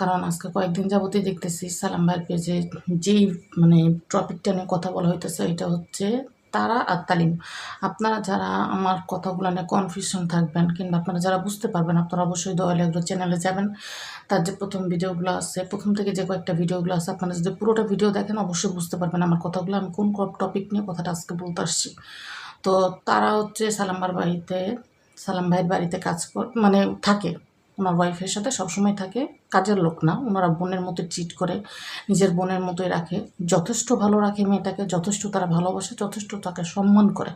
কারণ আজকে কয়েকদিন যাবতীয় দেখতেছি সালাম ভাইয়ের পেজে যেই মানে টপিকটা নিয়ে কথা বলা হইতেছে, এটা হচ্ছে তারা আর তালিম। আপনারা যারা আমার কথাগুলো নিয়ে কনফিউশন থাকবেন কিংবা আপনারা যারা বুঝতে পারবেন, আপনারা অবশ্যই দয়ালে চ্যানেলে যাবেন। তার যে প্রথম ভিডিওগুলো আছে, প্রথম থেকে যে কয়েকটা ভিডিওগুলো আছে, আপনারা যদি পুরোটা ভিডিও দেখেন, অবশ্যই বুঝতে পারবেন আমার কথাগুলো, আমি কোন টপিক নিয়ে কথাটা আজকে বলতে আসছি। তো তারা হচ্ছে সালাম্বার বাড়িতে সালাম ভাইয়ের বাড়িতে কাজ কর মানে থাকে। ওনার ওয়াইফের সাথে সবসময় থাকে। কাজের লোক না, ওনারা বোনের মতো ট্রিট করে, নিজের বোনের মতোই রাখে। যথেষ্ট ভালো রাখে মেয়েটাকে, যথেষ্ট তারা ভালোবাসে, যথেষ্ট তাকে সম্মান করে।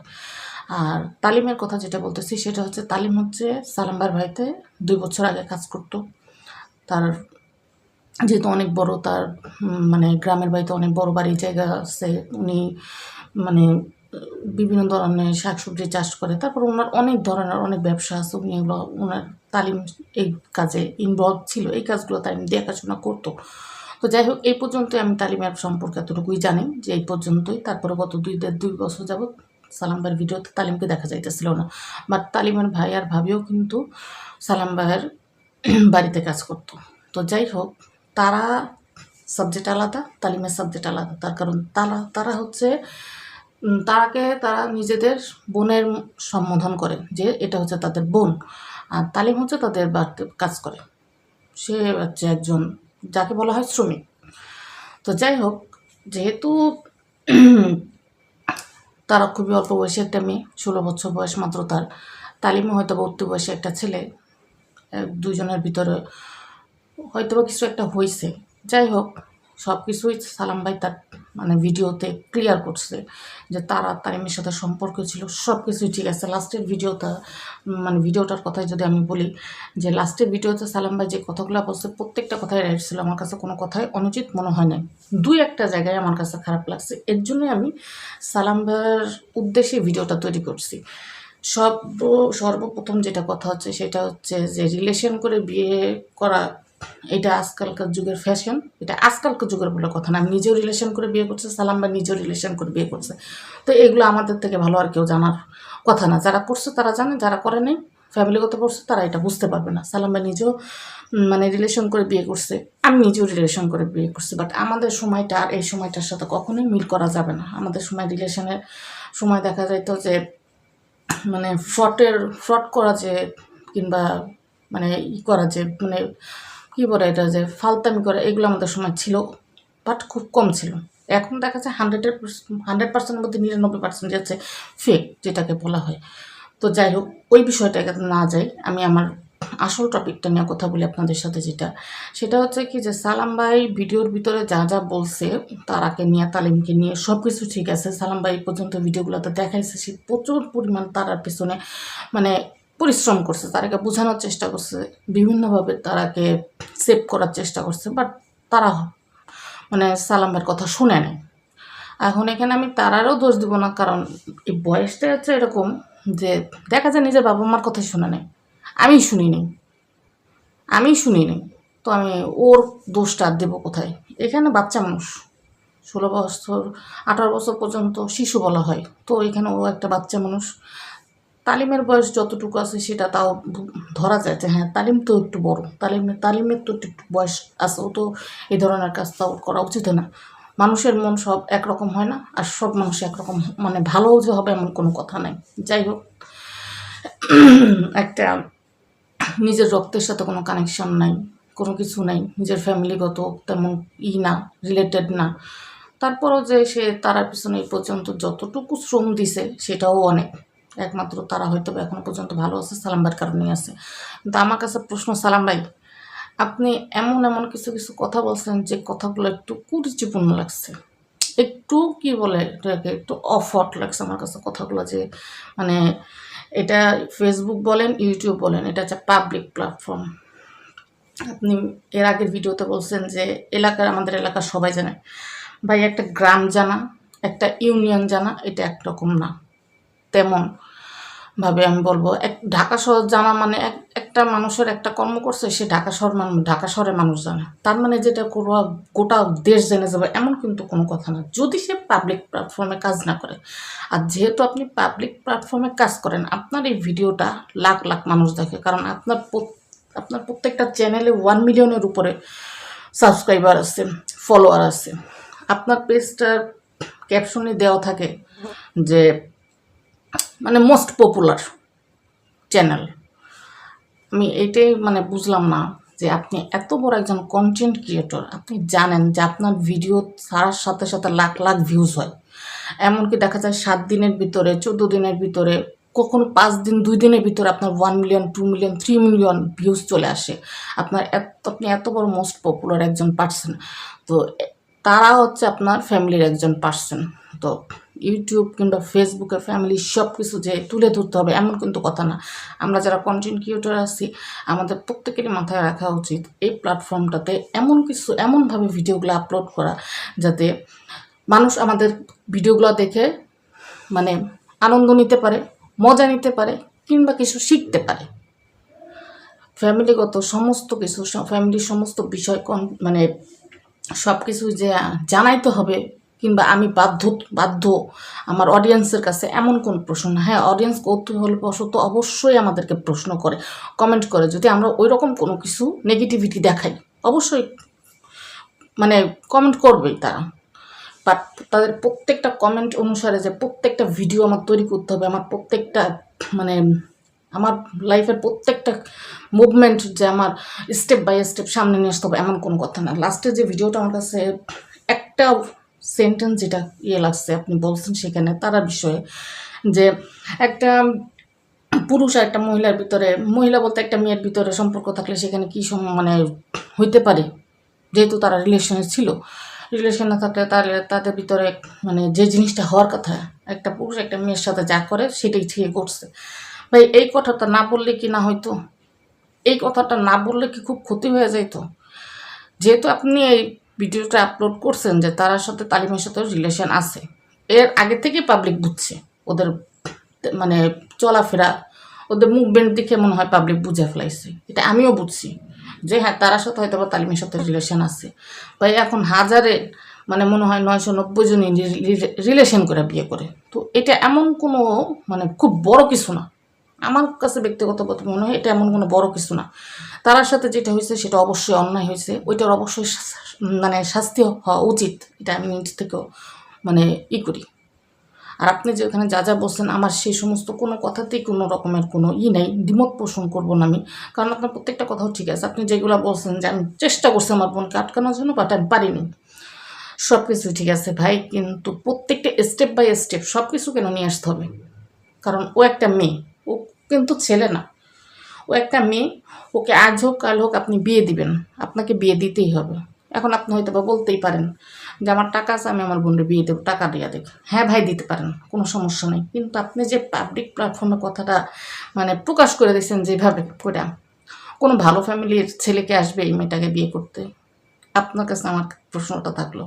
আর তালিমের কথা যেটা বলতেছি, সেটা হচ্ছে তালিম হচ্ছে সালাম্বার ভাইতে দুই বছর আগে কাজ করতো। তার যেহেতু অনেক বড়, তার মানে গ্রামের বাড়িতে অনেক বড় বাড়ি জায়গা আছে। উনি মানে বিভিন্ন ধরনের শাকসবজি চাষ করে। তারপর ওনার অনেক ধরনের অনেক ব্যবসা আছে। উনি এগুলো ওনার তালিম এই কাজে ইনভলভ ছিল, এই কাজগুলো তালিম দেখাশোনা করতো। তো যাই হোক, এই পর্যন্তই আমি তালিমের সম্পর্কে এতটুকুই জানি যে এই পর্যন্তই। তারপরে গত দুই দেড় দুই বছর যাবৎ সালাম ভিডিওতে তালিমকে দেখা যাইতেছিল না। বাট তালিমের ভাই আর ভাবিও কিন্তু সালাম বাড়িতে কাজ করতো। তো যাই হোক, তারা সাবজেক্ট আলাদা, তালিমের সাবজেক্ট আলাদা। তার কারণ তারা তারা হচ্ছে তারাকে তারা নিজেদের বোনের সম্বোধন করে যে এটা হচ্ছে তাদের বোন। আর তালিম হচ্ছে তাদের বাড়িতে কাজ করে। সে হচ্ছে একজন, যাকে বলা হয় শ্রমিক। তো যাই হোক, যেহেতু তারা খুবই অল্প বয়সী একটা মেয়ে, ষোলো বছর বয়স মাত্র তার তালিমও হয়তো বা উঠতে বয়সী একটা ছেলে দুজনের ভিতরে হয়তো বা কিছু একটা হয়েছে যাই হোক সব কিছুই সালাম ভাই তার মানে ভিডিওতে ক্লিয়ার করছে যে তার তারা তারিমের সাথে সম্পর্ক ছিল সব কিছুই ঠিক আছে। লাস্টের ভিডিওটা মানে ভিডিওটার কথাই যদি আমি বলি যে লাস্টের ভিডিওতে সালাম ভাই যে কথাগুলো বলছে, প্রত্যেকটা কথাই রাইট ছিল, আমার কাছে কোনো কথাই অনুচিত মনে হয় নাই। দুই একটা জায়গায় আমার কাছে খারাপ লাগছে। এর জন্যই আমি সালাম ভাইয়ের উদ্দেশ্যে ভিডিওটা তৈরি করছি। সর্ব, সর্বপ্রথম যেটা কথা হচ্ছে সেটা হচ্ছে যে রিলেশন করে বিয়ে করা এটা আজকালকার যুগের ফ্যাশন এটা আজকালকার যুগের বলে কথা না। আমি নিজেও রিলেশন করে বিয়ে করছে সালাম বা নিজেও রিলেশন করে বিয়ে করছে। তো এগুলো আমাদের থেকে ভালো আর কেউ জানার কথা না। যারা করছে তারা জানে, যারা করে নাই ফ্যামিলিগত করছে তারা এটা বুঝতে পারবে না। সালাম বা নিজেও মানে রিলেশন করে বিয়ে করছে, আমি নিজেও রিলেশন করে বিয়ে করছি। বাট আমাদের সময়টা আর এই সময়টার সাথে কখনোই মিল করা যাবে না। আমাদের সময় রিলেশনের সময় দেখা যাইতো যে মানে ফ্রটের ফ্রড করা যে, কিংবা মানে ই করা যে মানে কী বলে এটা যে ফালতামি করে, এগুলো আমাদের সময় ছিল বাট খুব কম ছিল। এখন দেখা যাচ্ছে হান্ড্রেডের হান্ড্রেড পার্সেন্টের মধ্যে নিরানব্বই পার্সেন্ট হচ্ছে ফেক যেটাকে বলা হয়। তো যাই হোক, ওই বিষয়টাকে না যাই, আমি আমার আসল টপিকটা নিয়ে কথা বলি আপনাদের সাথে যেটা। সেটা হচ্ছে কি যে সালাম ভাই ভিডিওর ভিতরে যা যা বলছে, তারাকে নিয়ে, তালিমকে নিয়ে সব কিছু ঠিক আছে। সালাম ভাই পর্যন্ত ভিডিওগুলোতে দেখাইছে, সে প্রচুর পরিমাণ তারার পেছনে মানে পরিশ্রম করছে, তারাকে বোঝানোর চেষ্টা করছে, বিভিন্নভাবে তারাকে সেভ করার চেষ্টা করছে বাট তারা মানে সালামের কথা শুনে নেয়। এখন এখানে আমি তারারও দোষ দিব না, কারণ এই বয়সটা হচ্ছে এরকম যে দেখা যায় নিজের বাবা মার কথাই শুনে নেয়। আমি শুনি নি আমি শুনি নি তো আমি ওর দোষটা দেবো কোথায়? এখানে বাচ্চা মানুষ। ষোলো বছর, আঠারো বছর পর্যন্ত শিশু বলা হয়। তো এখানে ও একটা বাচ্চা মানুষ। তালিমের বয়স যতটুকু আছে সেটা তাও ধরা যায় যে হ্যাঁ তালিম তো একটু বড়। তালিমের তালিমের তো একটু বয়স আছে, ও তো এই ধরনের কাজ তাও করা উচিত না। মানুষের মন সব একরকম হয় না, আর সব মানুষ একরকম মানে ভালোও যে হবে এমন কোনো কথা নাই। যাই হোক, একটা নিজের রক্তের সাথে কোনো কানেকশন নাই, কোনো কিছু নাই, নিজের ফ্যামিলিগত তেমন ই না রিলেটেড না। তারপরও যে সে তারার পিছনে এই পর্যন্ত যতটুকু শ্রম দিছে সেটাও অনেক। একমাত্র তারা হয়তো বা এখনও পর্যন্ত ভালো আছে সালাম্বার কারণেই আছে। কিন্তু আমার কাছে প্রশ্ন, সালাম ভাই, আপনি এমন এমন কিছু কিছু কথা বলছেন যে কথাগুলো একটু কুরুচিপূর্ণ লাগছে। একটু কি বলে এটাকে, একটু অফট লাগছে আমার কাছে কথাগুলো যে মানে এটা ফেসবুক বলেন ইউটিউব বলেন, এটা হচ্ছে পাবলিক প্ল্যাটফর্ম আপনি এর আগের ভিডিওতে বলছেন যে এলাকার, আমাদের এলাকার সবাই জানে। ভাই, একটা গ্রাম জানা, একটা ইউনিয়ন জানা, এটা একরকম না। তেমন ভাবে আমি বলব। এক ঢাকা শহর জানা মানে এক, একটা মানুষের একটা কর্ম করছে, সে ঢাকা শহর মানুষ ঢাকা শহরের মানুষ জানে। তার মানে যেটা করব গোটা দেশ জেনে যাবে, এমন কিন্তু কোনো কথা না। যদি সে পাবলিক প্ল্যাটফর্মে কাজ না করে, আর যেহেতু আপনি পাবলিক প্ল্যাটফর্মে কাজ করেন, আপনার এই ভিডিওটা লাখ লাখ মানুষ দেখে, কারণ আপনার আপনার প্রত্যেকটা চ্যানেলে ওয়ান মিলিয়নের উপরে সাবস্ক্রাইবার আছে ফলোয়ার আছে। আপনার পেজটার ক্যাপশনে দেওয়া থাকে যে মানে মোস্ট পপুলার চ্যানেল আমি এইটাই মানে বুঝলাম না যে আপনি এত বড় একজন কন্টেন্ট ক্রিয়েটর আপনি জানেন যে আপনার ভিডিও ছাড়ার সাথে সাথে লাখ লাখ ভিউজ হয়। এমনকি দেখা যায় সাত দিনের ভিতরে, চোদ্দ দিনের ভিতরে, কখনো পাঁচ দিন, দুই দিনের ভিতরে আপনার one million two million three million views চলে আসে। আপনার এত, আপনি এত বড় মোস্ট পপুলার একজন পার্সন তো তারা হচ্ছে আপনার ফ্যামিলির একজন পার্সন তো ইউটিউব কিংবা ফেসবুকে ফ্যামিলি সব কিছু যে তুলে ধরতে হবে, এমন কিন্তু কথা না। আমরা যারা কন্টেন্ট ক্রিয়েটর আছি, আমাদের প্রত্যেকেরই মাথায় রাখা উচিত এই প্ল্যাটফর্মটাতে এমন কিছু, এমনভাবে ভিডিওগুলো আপলোড করা যাতে মানুষ আমাদের ভিডিওগুলো দেখে মানে আনন্দ নিতে পারে, মজা নিতে পারে কিংবা কিছু শিখতে পারে। ফ্যামিলিগত সমস্ত কিছু ফ্যামিলির সমস্ত বিষয় মানে সব কিছু যে জানাইতে হবে কিংবা আমি বাধ্য বাধ্য আমার অডিয়েন্সের কাছে এমন কোন প্রশ্ন হ্যাঁ অডিয়েন্স কৌতূহলবশত অবশ্যই আমাদেরকে প্রশ্ন করে কমেন্ট করে। যদি আমরা ওই রকম কোনো কিছু নেগেটিভিটি দেখাই, অবশ্যই মানে কমেন্ট করবেই তারা। বাট তাদের প্রত্যেকটা কমেন্ট অনুসারে যে প্রত্যেকটা ভিডিও আমার তৈরি করতে হবে, আমার প্রত্যেকটা মানে আমার লাইফের প্রত্যেকটা মুভমেন্ট যে আমার স্টেপ বাই স্টেপ সামনে নিয়ে আসতে হবে, এমন কোনো কথা না। লাস্টে যে ভিডিওটা আমার কাছে একটা সেন্টেন্স যেটা ইয়ে লাগছে, আপনি বলছেন সেখানে তারা বিষয়ে, যে একটা পুরুষ আর একটা মহিলার ভিতরে, মহিলা বলতে একটা মেয়ের ভিতরে সম্পর্ক থাকলে সেখানে কী সম মানে হইতে পারে? যেহেতু তারা রিলেশনে ছিল রিলেশনে থাকলে তাহলে তাদের ভিতরে মানে যে জিনিসটা হওয়ার কথা, একটা পুরুষ একটা মেয়ের সাথে যা করে সেটাই ঠিক করছে। ভাই, এই কথাটা না বললে কি না হয়তো এই কথাটা না বললে কি খুব ক্ষতি হয়ে যাইতো? যেহেতু আপনি এই ভিডিওটা আপলোড করছেন যে তার সাথে তালিমের সাথে রিলেশন আছে। এর আগে থেকে পাবলিক বুঝছে ওদের মানে চলাফেরা, ওদের মুভমেন্ট দেখে মনে হয় পাবলিক বুঝে ফেলাইছে। এটা আমিও বুঝছি যে হ্যাঁ তার সাথে হয়তো বা তালিমের সাথে রিলেশন আছে। ভাই, এখন হাজারে মানে মনে হয় নয়শো নব্বই জনই রিলেশন করে বিয়ে করে। তো এটা এমন কোনো মানে খুব বড় কিছু না। আমার কাছে ব্যক্তিগতভাবে মনে হয় এটা এমন কোনো বড় কিছু না। তার সাথে যেটা হয়েছে সেটা অবশ্যই অন্যায় হয়েছে। ওইটার অবশ্যই মানে শাস্তি হওয়া উচিত। এটা আমি নিজ থেকেও মানে ই করি। আর আপনি যে ওখানে যা যা বলছেন, আমার সেই সমস্ত কোনো কথাতেই কোনো রকমের কোনো ই নেই। দ্বিমত পোষণ করব না আমি। কারণ আপনার প্রত্যেকটা কথাও ঠিক আছে। আপনি যেগুলো বলছেন যে আমি চেষ্টা করছি আমার বোনকে আটকানোর জন্য বাট আমি পারিনি। সব কিছু ঠিক আছে ভাই, কিন্তু প্রত্যেকটা স্টেপ বাই স্টেপ সব কিছু কেন নিয়ে আসতে হবে? কারণ ও একটা মেয়ে। ও কিন্তু ছেলে না। ও একটা মেয়ে, ওকে আজ হোক, কাল হোক আপনি বিয়ে দিবেন। আপনাকে বিয়ে দিতেই হবে। এখন আপনি হয়তো বা বলতেই পারেন যে, আমার টাকা আছে, আমি আমার বোনের বিয়ে দেবো, টাকা দিয়ে দেখ। হ্যাঁ ভাই, দিতে পারেন, কোনো সমস্যা নেই। কিন্তু আপনি যে পাবলিক প্ল্যাটফর্মে কথাটা মানে প্রকাশ করে দিয়েছেন যেভাবে করে কোনো ভালো ফ্যামিলির ছেলেকে আসবে এই মেয়েটাকে বিয়ে করতে? আপনার কাছে আমার প্রশ্নটা থাকল।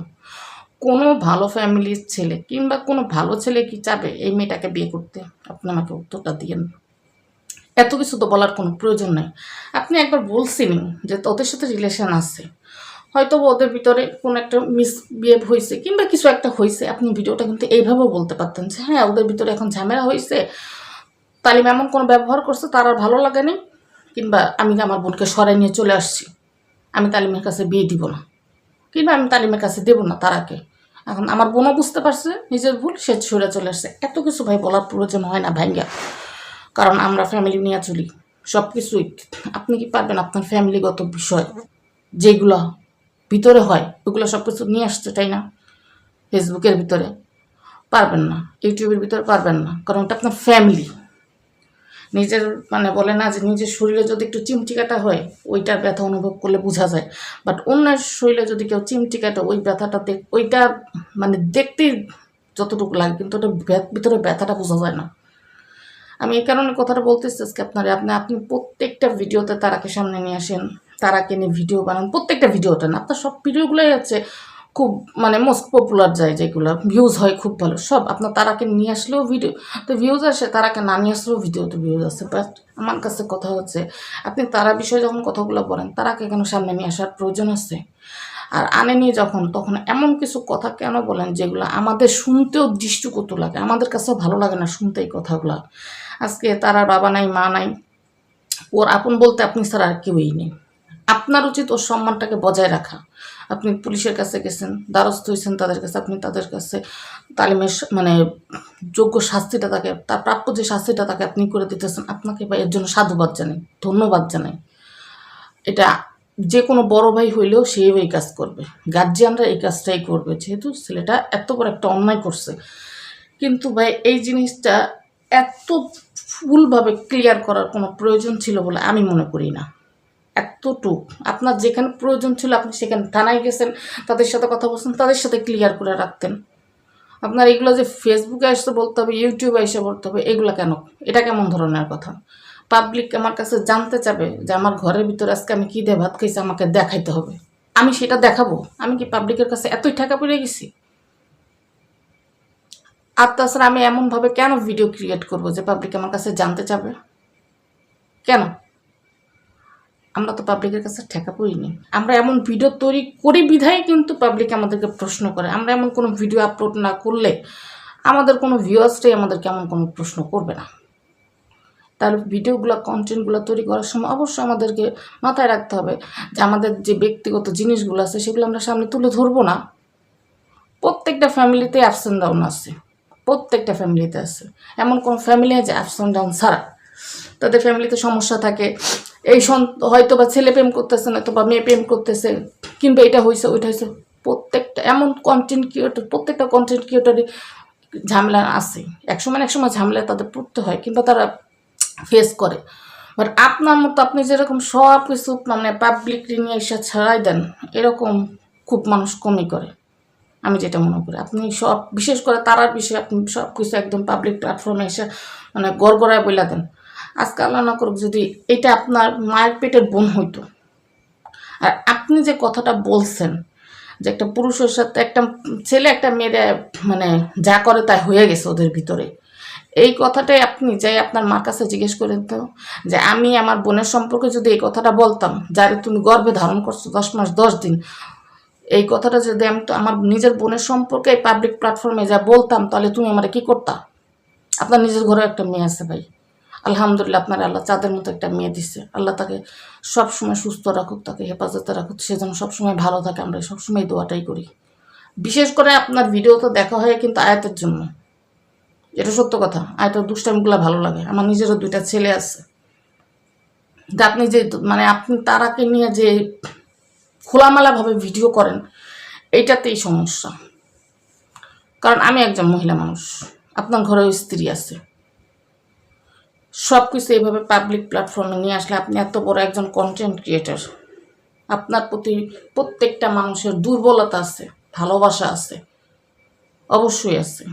কোনো ভালো ফ্যামিলির ছেলে কিংবা কোনো ভালো ছেলে কি চাবে এই মেয়েটাকে বিয়ে করতে? আপনি আমাকে উত্তরটা দিয়েন। এত কিছু তো বলার কোনো প্রয়োজন নেই। আপনি একবার বলছিলেন যে ওদের সাথে রিলেশন আছে। হয়তো ওদের ভিতরে কোনো একটা মিস বিহেভ হয়েছে কিংবা কিছু একটা হয়েছে। আপনি ভিডিওটা কিন্তু এইভাবেও বলতে পারতেন যে হ্যাঁ ওদের ভিতরে এখন ঝামেলা হয়েছে। তালিম এমন কোনো ব্যবহার করছে, তার আর ভালো লাগেনি কিংবা আমি আমার বোনকে সরাই নিয়ে চলে আসছি। আমি তালিমের কাছে বিয়ে দিব না। কিংবা আমি তালিমের কাছে দেবো না তারাকে। এখন আমার বোনও বুঝতে পারছে, নিজের ভুল, সে সরে চলে আসছে। এত কিছু ভাই বলার প্রয়োজন হয় না ভাইঙ্গা। কারণ আমরা ফ্যামিলি নিয়ে চলি। সব কিছুই আপনি কি পারবেন আপনার ফ্যামিলিগত বিষয়? যেগুলো ভিতরে হয়, ওগুলো সব কিছু নিয়ে আসতে চাই না ফেসবুকের ভিতরে। পারবেন না ইউটিউবের ভিতরে পারবেন না। কারণ এটা আপনার ফ্যামিলি নিজের মানে বলে না যে নিজের শরীরে যদি একটু চিমটি কাটা হয় ওইটার ব্যথা অনুভব করলে বোঝা যায়। বাট অন্যের শরীরে যদি কেউ চিমটি কাটে ওই ব্যথাটা দেখ ওইটা মানে দেখতেই যতটুকু লাগে, কিন্তু ওটা ভিতরে ব্যথাটা বোঝা যায় না। আমি এই কারণে কথাটা বলতেছি আজকে আপনার। আপনি আপনি প্রত্যেকটা ভিডিওতে তারাকে সামনে নিয়ে আসেন, তারাকে নিয়ে ভিডিও বানান, প্রত্যেকটা ভিডিওতে না, আপনার সব ভিডিওগুলোই আছে খুব মানে মোস্ট পপুলার যায় যেগুলো ভিউজ হয় খুব ভালো। সব আপনার তারাকে নিয়ে আসলেও ভিডিও তো ভিউজ আসে, তারাকে না নিয়ে আসলেও ভিডিওতে ভিউজ আসে। বাট আমার কাছে কথা হচ্ছে, আপনি তারা বিষয়ে যখন কথাগুলো বলেন, তারাকে কেন সামনে নিয়ে আসার প্রয়োজন আছে? আর আনেনি যখন, তখন এমন কিছু কথা কেন বলেন যেগুলো আমাদের শুনতেও দৃষ্টিকটু লাগে? আমাদের কাছেও ভালো লাগে না শুনতে এই কথাগুলো। আজকে তারা বাবা নাই, মা নাই, ওর আপন বলতে আপনি ছাড়া আর কেউই নেই। আপনার উচিত ওর সম্মানটাকে বজায় রাখা। আপনি পুলিশের কাছে গেছেন, দ্বারস্থ হয়েছেন তাদের কাছে, আপনি তাদের কাছে তালিমের মানে যোগ্য শাস্তিটা তাকে, তার প্রাপ্য যে শাস্তিটা তাকে আপনি করে দিতেছেন, আপনাকে বা এর জন্য সাধুবাদ জানাই, ধন্যবাদ জানাই। এটা যে কোনো বড় ভাই হইলেও সেও এই কাজ করবে গার্জিয়ানরা এই কাজটাই করবে, যেহেতু ছেলেটা এত বড় একটা অন্যায় করছে। কিন্তু ভাই এই জিনিসটা এত ফুলভাবে ক্লিয়ার করার কোনো প্রয়োজন ছিল বলে আমি মনে করি না। এতটুক। আপনার যেখানে প্রয়োজন ছিল আপনি সেখানে থানায় গেছেন, তাদের সাথে কথা বলছেন, তাদের সাথে ক্লিয়ার করে রাখতেন। আপনার এগুলো যে ফেসবুকে এসে বলতে হবে ইউটিউবে এসে বলতে হবে, এগুলো কেন? এটা কেমন ধরনের কথা? পাবলিক আমার কাছে জানতে চাবে যে আমার ঘরের ভিতরে আজকে আমি কী দিয়ে ভাত খাইছি, আমাকে দেখাইতে হবে। আমি সেটা দেখাবো। আমি কি পাবলিকের কাছে এতই টাকা পড়ে গেছি? আর তাছাড়া আমি এমনভাবে কেন ভিডিও ক্রিয়েট করব যে পাবলিক আমার কাছে জানতে চাবে? কেন? আমরা তো পাবলিকের কাছে ঠেকা পড়িনি। আমরা এমন ভিডিও তৈরি করি বিধায় কিন্তু পাবলিক আমাদেরকে প্রশ্ন করে। আমরা এমন কোনো ভিডিও আপলোড না করলে আমাদের কোনো ভিউয়ার্সটাই আমাদেরকে এমন কোনো প্রশ্ন করবে না। তাহলে ভিডিওগুলো কন্টেন্টগুলো তৈরি করার সময় অবশ্যই আমাদেরকে মাথায় রাখতে হবে যে আমাদের যে ব্যক্তিগত জিনিসগুলো আছে সেগুলো আমরা সামনে তুলে ধরবো না। প্রত্যেকটা ফ্যামিলিতে অ্যাপস অ্যান্ড ডাউন আছে। প্রত্যেকটা ফ্যামিলিতে আছে। এমন কোনো ফ্যামিলি আছে অ্যাপস অ্যান্ড ডাউন ছাড়া। তাদের ফ্যামিলিতে সমস্যা থাকে এই হয়তো বা ছেলে প্রেম করতেছে না বা মেয়ে প্রেম করতেছে, কিংবা এটা হয়েছে ওইটা হয়েছে প্রত্যেকটা, এমন কন্টেন্ট ক্রিয়েটর প্রত্যেকটা কন্টেন্ট ক্রিয়েটরই ঝামেলা আছে। একসময় না একসময় ঝামেলা তাদের পড়তে হয়, কিংবা তারা ফেস করে। বাট আপনার মতো আপনি যেরকম সব কিছু মানে পাবলিক নিয়ে এসে ছাড়াই দেন, এরকম খুব মানুষ কমই করে, আমি যেটা মনে করি। আপনি সব, বিশেষ করে তারার বিষয়ে আপনি সব কিছু একদম পাবলিক প্ল্যাটফর্মে এসে মানে গড়গড়ায় বইলা দেন। আজকে আল্লাহ না করুক, যদি এটা আপনার মায়ের পেটের বোন হইতো। আর আপনি যে কথাটা বলছেন, যে একটা পুরুষের সাথে একটা ছেলে একটা মেয়েরে মানে যা করে তাই হয়ে গেছে ওদের ভিতরে, এই কথাটাই আপনি যাই আপনার মার কাছে জিজ্ঞেস করেন তো, যে আমি আমার বোনের সম্পর্কে যদি এই কথাটা বলতাম, যারে তুমি গর্ভে ধারণ করছ দশ মাস, দশ দিন, এই কথাটা যদি আমি তো আমার নিজের বোনের সম্পর্কে পাবলিক প্ল্যাটফর্মে যা বলতাম, তাহলে তুমি আমার কি করতা? আপনার নিজের ঘরে একটা মেয়ে আছে ভাই। আলহামদুলিল্লাহ, আপনার আল্লাহ চাঁদের মতো একটা মেয়ে দিচ্ছে আল্লাহ তাকে সবসময় সুস্থ রাখুক, তাকে হেফাজতে রাখুক, সে যেন সবসময় ভালো থাকে। আমরা সবসময় দোয়াটাই করি। বিশেষ করে আপনার ভিডিও তো দেখা হয় কিন্তু আয়াতের জন্য। এটা সত্য কথা। আয়াতের দুষ্টামিগুলো ভালো লাগে। আমার নিজেরও দুইটা ছেলে আছে। যে আপনি যে মানে আপনি তারাকে নিয়ে যে খোলামেলাভাবে ভিডিও করেন, এইটাতেই সমস্যা। কারণ আমি একজন মহিলা মানুষ। আপনার ঘরেও স্ত্রী আছে। সব কিছু এইভাবে পাবলিক প্ল্যাটফর্মে নিয়ে আসলে আপনি এত বড় একজন কন্টেন্ট ক্রিয়েটার আপনার প্রতি প্রত্যেকটা মানুষের দুর্বলতা আছে, ভালোবাসা আছে, অবশ্যই আছে।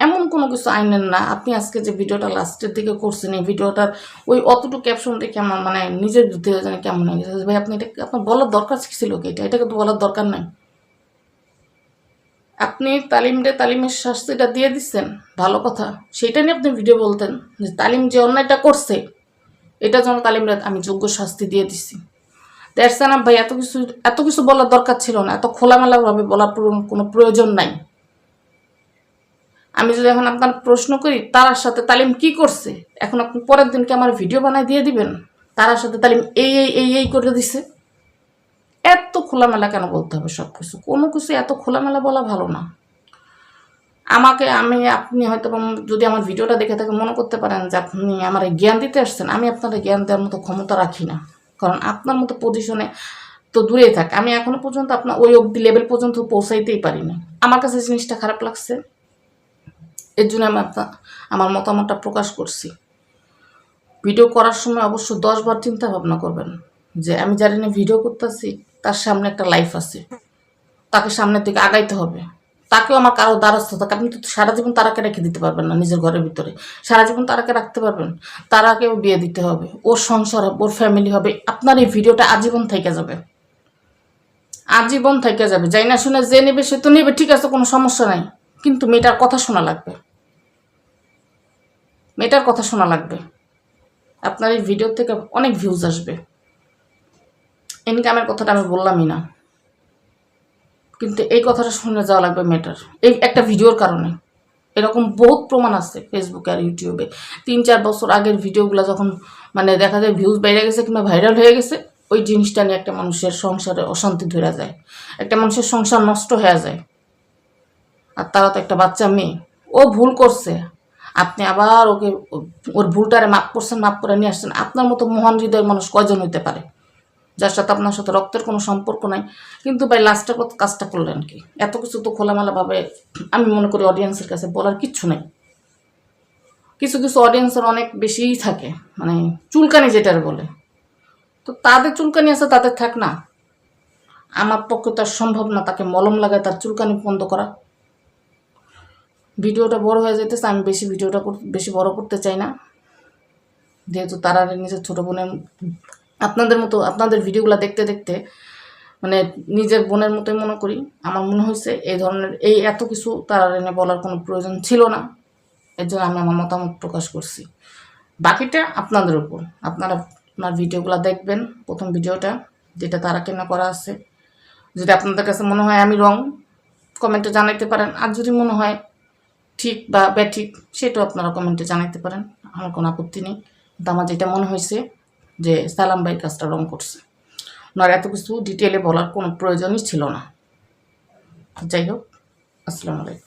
এমন কোনো কিছু আইনেন না। আপনি আজকে যে ভিডিওটা লাস্টের দিকে করছেন, এই ভিডিওটার ওই অতটুকু ক্যাপশন দেখে আমার মানে নিজের বিরুদ্ধে জানি কেমন হয়ে গেছে। ভাই, আপনি এটা আপনার বলার দরকার ছিল কি? এটা এটাকে তো বলার দরকার নাই। আপনি তালিমরে তালিমের শাস্তিটা দিয়ে দিচ্ছেন? ভালো কথা। সেটা নিয়ে আপনি ভিডিও বলতেন যে তালিম যে অন্যায়টা করছে, এটা যেন তালিমরে আমি যোগ্য শাস্তি দিয়ে দিচ্ছি। দ্যাটস না ভাই, এত কিছু এত কিছু বলার দরকার ছিল না। এত খোলামেলাভাবে বলার কোনো প্রয়োজন নাই। আমি যদি এখন আপনার প্রশ্ন করি তারার সাথে তালিম কি করছে? এখন আপনি পরের দিনকে আমার ভিডিও বানায় দিয়ে দিবেন। তারার সাথে তালিম এই এই এই এই করে দিছে। এত খোলামেলা কেন বলতে হবে সব কিছু কোনো কিছু এত খোলামেলা বলা ভালো না। আমাকে, আমি, আপনি হয়তো যদি আমার ভিডিওটা দেখে থাকে, মনে করতে পারেন যে আপনি আমার জ্ঞান দিতে আসছেন। আমি আপনার জ্ঞান দেওয়ার মতো ক্ষমতা রাখি না। কারণ আপনার মতো পজিশনে তো দূরেই থাক। আমি এখনও পর্যন্ত আপনার ওই অবধি লেভেল পর্যন্ত পৌঁছাইতেই পারি না আমার কাছে জিনিসটা খারাপ লাগছে। এর জন্য আমি আপনার, আমার মতামতটা প্রকাশ করছি। ভিডিও করার সময় অবশ্য দশবার চিন্তা ভাবনা করবেন যে আমি জানি না ভিডিও করতেছি তার সামনে একটা লাইফ আছে। তাকে সামনের দিকে আগাইতে হবে। তাকেও আমার কারও দ্বারস্থ থাকে। আপনি তো সারা জীবন তারাকে রেখে দিতে পারবেন না নিজের ঘরের ভিতরে। সারা জীবন তারাকে রাখতে পারবেন। তারাকেও বিয়ে দিতে হবে। ওর সংসার হবে, ওর ফ্যামিলি হবে। আপনার এই ভিডিওটা আজীবন থেকে যাবে। আজীবন থেকে যাবে। যাই না শুনে যে নেবে সে তো নেবে, ঠিক আছে, কোনো সমস্যা নাই। কিন্তু মেয়েটার কথা শোনা লাগবে। মেয়েটার কথা শোনা লাগবে। আপনার এই ভিডিও থেকে অনেক ভিউজ আসবে। ইনকামের কথাটা আমি বললামই না। কিন্তু এই কথাটা শুনে যাওয়া লাগবে মেয়েটার এই একটা ভিডিওর কারণে। এরকম বহুত প্রমাণ আছে ফেসবুকে আর ইউটিউবে তিন চার বছর আগের ভিডিওগুলো যখন মানে দেখা যায় ভিউজ বেড়ে গেছে কিংবা ভাইরাল হয়ে গেছে, ওই জিনিসটা নিয়ে একটা মানুষের সংসারে অশান্তি ধরে যায়। একটা মানুষের সংসার নষ্ট হয়ে যায়। আর তারা তো একটা বাচ্চা মেয়ে। ও ভুল করছে। আপনি আবার ওকে, ওর ভুলটারে মাপ করছেন মাপ করে নিয়ে আসছেন। আপনার মতো মহান হৃদয় মানুষ কয়জন হইতে পারে? যার সাথে আপনার সাথে রক্তের কোনো সম্পর্ক নাই। কিন্তু ভাই লাস্টের কথা কাজটা করলেন কি? এত কিছু তো খোলামেলাভাবে আমি মনে করি অডিয়েন্সের কাছে বলার কিচ্ছু নেই। কিছু কিছু অডিয়েন্সের অনেক বেশিই থাকে মানে চুলকানি যেটার বলে। তো তাদের চুলকানি আছে, তাদের থাক না। আমার পক্ষে তো আর সম্ভব না তাকে মলম লাগায় তার চুলকানি বন্ধ করা। ভিডিওটা বড় হয়ে যেতেছে আমি বেশি ভিডিওটা বেশি বড় করতে চাই না। যেহেতু তারা নিজের ছোটো বোনের আপনাদের মতো, আপনাদের ভিডিওগুলো দেখতে দেখতে মানে নিজের বোনের মতোই মনে করি। আমার মনে হয়েছে এই ধরনের, এই এত কিছু তারা এনে বলার কোনো প্রয়োজন ছিল না। এর জন্য আমি আমার মতামত প্রকাশ করছি। বাকিটা আপনাদের উপর। আপনারা আপনার ভিডিওগুলো দেখবেন, প্রথম ভিডিওটা, যেটা তারা কেনা করা আছে। যদি আপনাদের কাছে মনে হয় আমি রং কমেন্টে জানাইতে পারেন। আর যদি মনে হয় ঠিক বা ব্যাঠিক, সেটাও আপনারা কমেন্টে জানাইতে পারেন। আমার কোনো আপত্তি নেই। কিন্তু আমার যেটা মনে হয়েছে যে সালাম ভাই কাজটা রং করছে। ওনার এত কিছু ডিটেলে বলার কোনো প্রয়োজনই ছিল না। যাই হোক, আসসালামু আলাইকুম।